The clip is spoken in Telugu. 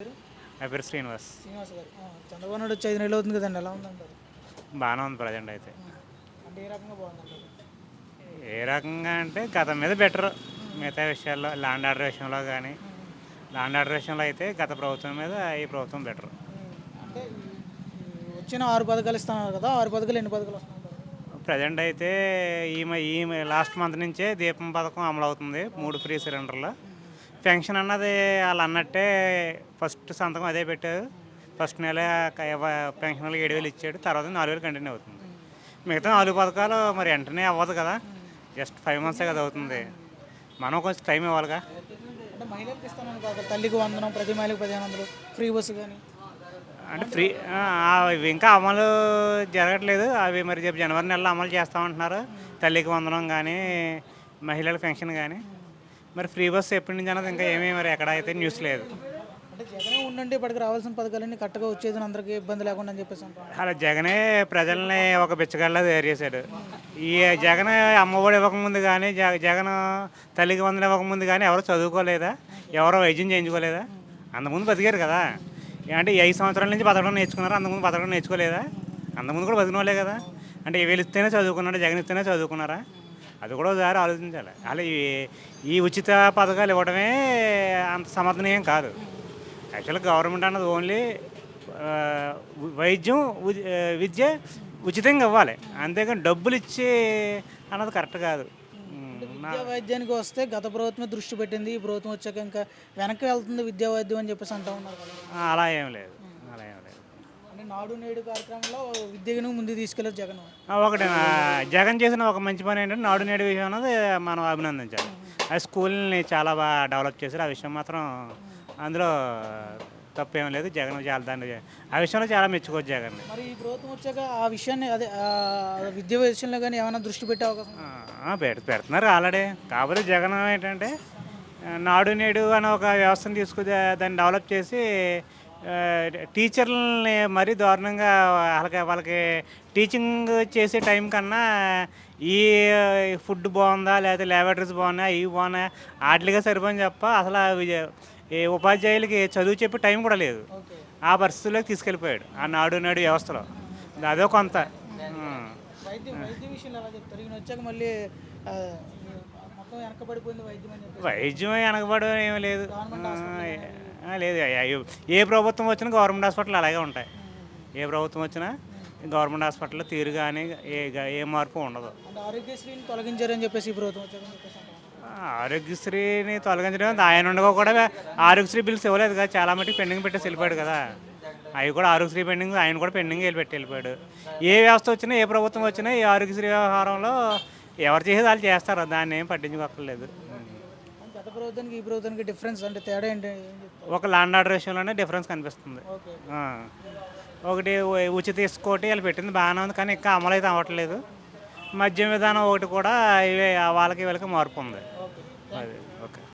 నా పేరు శ్రీనివాస్. శ్రీనివాస్ గారు. చంద్రబాబు నాయుడు వచ్చి ఐదు నెలలు అవుతుంది కదండి ఎలా ఉందంటారు? బాగానే ఉంది ప్రజెంట్ అయితే. అంటే ఏ రకంగా బాగుందంటారు? ఏ రకంగా అంటే గత మీద బెటర్. మిగతా విషయాల్లో ల్యాండ్ ఆర్డర్ విషయంలో కానీ ల్యాండ్ ఆర్డర్ విషయంలో అయితే గత ప్రభుత్వం మీద ఈ ప్రభుత్వం బెటర్. అంటే ఈ- వచ్చిన ఆరు పథకాలు ఇస్తున్నారు కదా ఆరు పథకాలు ఎన్ని పథకాలు వస్తున్నాయి ప్రజెంట్ అయితే ఈ ఈ లాస్ట్ మంత్ నుంచే దీపం పథకం అమలు అవుతుంది మూడు ఫ్రీ సిలిండర్లు. పెన్షన్ అన్నది వాళ్ళు అన్నట్టే ఫస్ట్ సంతకం అదే పెట్టారు. ఫస్ట్ నెల పెన్షన్ ఏడు వేలు ఇచ్చాడు. తర్వాత నాలుగు వేలు కంటిన్యూ అవుతుంది. మిగతా నాలుగు పథకాలు మరి వెంటనే అవ్వదు కదా. జస్ట్ ఫైవ్ మంత్సే కదా అవుతుంది. మనం కొంచెం టైం ఇవ్వాలిగా. అంటే మహిళలకు ఇస్తానని కాదు తల్లికి వందనం ప్రతి మహిళకి పదిహేను వందలు ఫ్రీ బస్సు కానీ. అంటే ఫ్రీ అవి ఇంకా అమలు జరగట్లేదు. అవి మరి జనవరి నెలలో అమలు చేస్తామంటున్నారు. తల్లికి వందనం కానీ మహిళల పెన్షన్ కానీ. మరి ఫ్రీ బస్ ఎప్పటి నుంచి అన్నది ఇంకా ఏమీ మరి ఎక్కడ అయితే న్యూస్ లేదు. అంటే జగనే ఉండండి ఇప్పటికి రావాల్సిన పథకాలన్నీ కరెక్ట్గా వచ్చేది అందరికీ ఇబ్బంది లేకుండా అని చెప్పేసి అలా జగనే ప్రజల్ని ఒక బిచ్చగాళ్ళ తయారు చేశాడు. ఈ జగన్ అమ్మఒడి ఇవ్వకముందు కానీ జగ జగన్ తల్లికి వందలు ఇవ్వకముందు కానీ ఎవరు చదువుకోలేదా? ఎవరో వైద్యం చేయించుకోలేదా? అంతకుముందు బతికారు కదా. అంటే ఈ ఐదు సంవత్సరాల నుంచి బతకడం నేర్చుకున్నారు? అంతకుముందు బతకడం నేర్చుకోలేదా? అంతకుముందు కూడా బతికిన వాళ్ళే కదా. అంటే వీళ్ళు ఇస్తేనే చదువుకున్నాడు జగన్ ఇస్తేనే చదువుకున్నారా? అది కూడా ఒకసారి ఆలోచించాలి. అలా ఈ ఉచిత పథకాలు ఇవ్వడమే అంత సమర్థనీయం కాదు. యాక్చువల్గా గవర్నమెంట్ అన్నది ఓన్లీ వైద్యం విద్య ఉచితంగా ఇవ్వాలి. అంతేగాని డబ్బులు ఇచ్చి అన్నది కరెక్ట్ కాదు. విద్యా వైద్యానికి వస్తే గత ప్రభుత్వమే దృష్టి పెట్టింది ఈ ప్రభుత్వం వచ్చాక ఇంకా వెనక్కి వెళ్తుంది విద్యా వైద్యం అని చెప్పేసి అంటూ ఉన్నారు అలా ఏం లేదు. అలా ఏం లేదు. నాడు నేడు కార్యక్రమంలో విద్యను ముందుకు తీసుకెళ్ళారు జగన్. ఒకటి జగన్ చేసిన ఒక మంచి పని ఏంటంటే నాడు నేడు విషయం అన్నది మనం అభినందించాలి. ఆ స్కూల్ని చాలా బాగా డెవలప్ చేశారు. ఆ విషయం మాత్రం అందులో తప్పేం లేదు. జగన్ చాలా దాన్ని ఆ విషయంలో చాలా మెచ్చుకోవచ్చు జగన్. మరి ఈ ప్రభుత్వం వచ్చాక ఆ విషయాన్ని అదే విద్యా విషయంలో కానీ ఏమైనా దృష్టి పెట్టే అవకాశం? పెడు పెడుతున్నారు ఆల్రెడీ. కాకపోతే జగన్ ఏంటంటే నాడు నేడు అనే ఒక వ్యవస్థను తీసుకు దాన్ని డెవలప్ చేసి టీచర్లని మరీ దారుణంగా వాళ్ళకి వాళ్ళకి టీచింగ్ చేసే టైం కన్నా ఈ ఫుడ్ బాగుందా లేకపోతే ల్యాబరేటరీస్ బాగున్నాయా ఇవి బాగున్నాయా వాటిగా సరిపోని చెప్ప అసలు ఉపాధ్యాయులకి చదువు చెప్పే టైం కూడా లేదు. ఆ పరిస్థితుల్లోకి తీసుకెళ్ళిపోయాడు ఆ నాడు నేడు వ్యవస్థలో. అదో కొంత. వచ్చాక మళ్ళీ వైద్యం వెనకబడడం ఏమీ లేదు. లేదు అయ్యో, ఏ ప్రభుత్వం వచ్చినా గవర్నమెంట్ హాస్పిటల్ అలాగే ఉంటాయి. ఏ ప్రభుత్వం వచ్చినా గవర్నమెంట్ హాస్పిటల్లో తీరు కానీ ఏ ఏ మార్పు ఉండదు. ఆరోగ్యశ్రీని తొలగించారని చెప్పేసి ఆరోగ్యశ్రీని తొలగించడం ఆయన ఉండగా కూడా ఆరోగ్యశ్రీ బిల్స్ ఇవ్వలేదు కదా చాలా మటుకు పెండింగ్ పెట్టేసి వెళ్ళిపోయాడు కదా. అవి కూడా ఆరోగ్యశ్రీ పెండింగ్ ఆయన కూడా పెండింగ్ వెళ్ళి పెట్టి వెళ్ళిపోయాడు. ఏ వ్యవస్థ వచ్చినా ఏ ప్రభుత్వం వచ్చినా ఈ ఆరోగ్యశ్రీ వ్యవహారంలో ఎవరు చేసేది వాళ్ళు చేస్తారు? దాన్ని ఏం పట్టించుకోక్కర్లేదు. గత ప్రభుత్వానికి ఈ ప్రభుత్వానికి డిఫరెన్స్ అంటే తేడా ఏంటి ఒక ల్యాండ్ ఆర్డర్ విషయంలోనే డిఫరెన్స్ కనిపిస్తుంది. ఆ. ఒకటి ఉ- ఉచిత ఇసుకోటి వాళ్ళు పెట్టింది బాగానే ఉంది కానీ ఇంకా అమలు అయితే అవ్వట్లేదు. మద్యం విధానం ఒకటి కూడా ఇవే వాళ్ళకి వీళ్ళకి మార్పు ఉంది అది.